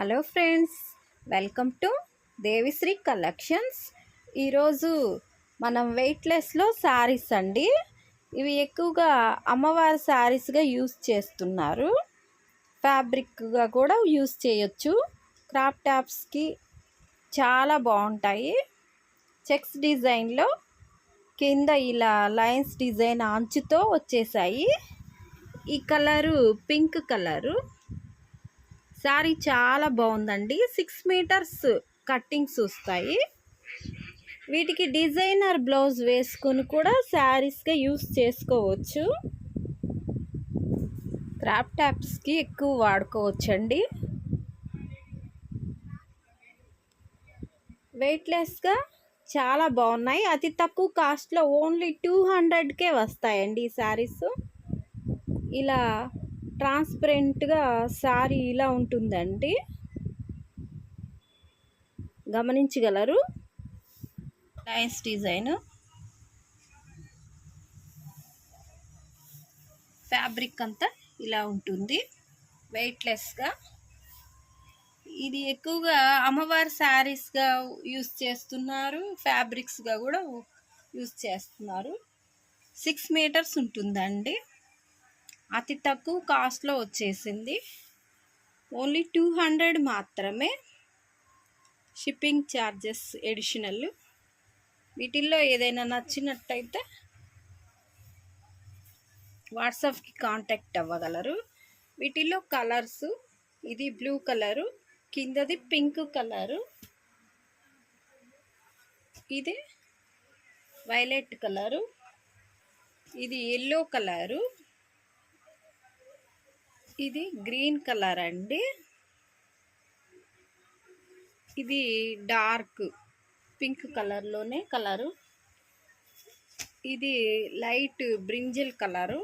Hello friends welcome to Devishri collections. ఈరోజు మనం వెయిట్లెస్లో శారీస్ అండి. ఇవి ఎక్కువగా అమ్మవారి శారీస్గా యూస్ చేస్తున్నారు. ఫ్యాబ్రిక్గా కూడా యూస్ చేయొచ్చు. క్రాప్ టాప్స్కి చాలా బాగుంటాయి. చెక్స్ డిజైన్లో కింద ఇలా లైన్స్ డిజైన్ అంచుతో వచ్చేసాయి. ఈ కలరు పింక్ కలరు. శారీ చాలా బాగుందండి. సిక్స్ మీటర్స్ కట్టింగ్స్ వస్తాయి. వీటికి డిజైనర్ బ్లౌజ్ వేసుకొని కూడా శారీస్గా యూస్ చేసుకోవచ్చు. క్రాప్ ట్యాప్స్కి ఎక్కువ వాడుకోవచ్చండి. వెయిట్లెస్గా చాలా బాగున్నాయి. అతి తక్కువ కాస్ట్లో ఓన్లీ టూ హండ్రెడ్కే వస్తాయండి ఈ శారీస్ ఇలా ట్రాన్స్పరెంట్గా శారీ ఇలా ఉంటుందండి. గమనించగలరు? నైస్ డిజైన్ ఫ్యాబ్రిక్ అంతా ఇలా ఉంటుంది. వెయిట్లెస్గా ఇది ఎక్కువగా అమ్మవారి శారీస్గా యూస్ చేస్తున్నారు. ఫ్యాబ్రిక్స్గా కూడా యూస్ చేస్తున్నారు. సిక్స్ మీటర్స్ ఉంటుందండి. అతి తక్కువ కాస్ట్లో వచ్చేసింది. ఓన్లీ టూ హండ్రెడ్ మాత్రమే షిప్పింగ్ ఛార్జెస్ ఎడిషనల్ వీటిల్లో ఏదైనా నచ్చినట్టయితే వాట్సాప్కి కాంటాక్ట్ అవ్వగలరు. వీటిల్లో కలర్స్ ఇది బ్లూ కలరు కిందది పింక్ కలరు ఇది వైలెట్ కలరు ఇది ఎల్లో కలరు ఇది గ్రీన్ కలర్ అండి. ఇది డార్క్ పింక్ కలర్లోనే కలరు. ఇది light brinjal colour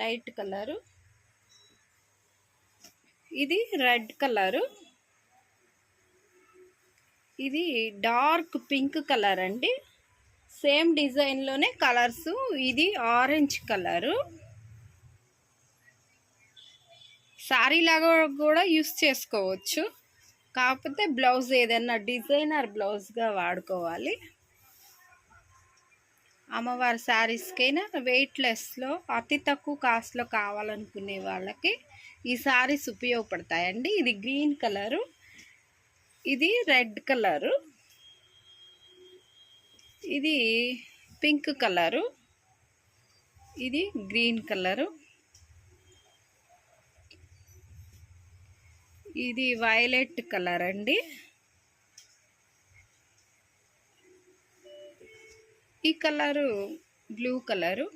light colour. ఇది రెడ్ కలరు. ఇది డార్క్ పింక్ కలర్ అండి. సేమ్ డిజైన్లోనే కలర్స్. ఇది ఆరెంజ్ కలరు. శారీ లాగా కూడా యూస్ చేసుకోవచ్చు. కాకపోతే బ్లౌజ్ ఏదైనా డిజైనర్ బ్లౌజ్గా వాడుకోవాలి. అమ్మవారి శారీస్కైనా వెయిట్లెస్లో అతి తక్కువ కాస్ట్లో కావాలనుకునే వాళ్ళకి ఈ శారీస్ ఉపయోగపడతాయండి. ఇది గ్రీన్ కలరు ఇది రెడ్ కలరు ఇది పింక్ కలరు ఇది గ్రీన్ కలరు. ఇది వైలెట్ కలర్ అండి. ఈ కలరు బ్లూ కలరు.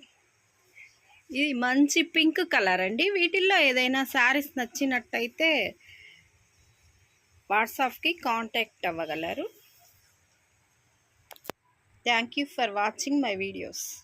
ఇది మంచి పింక్ కలర్ అండి. వీటిల్లో ఏదైనా శారీస్ నచ్చినట్టయితే వాట్సాప్కి contact అవ్వగలరు. Thank you for watching my videos.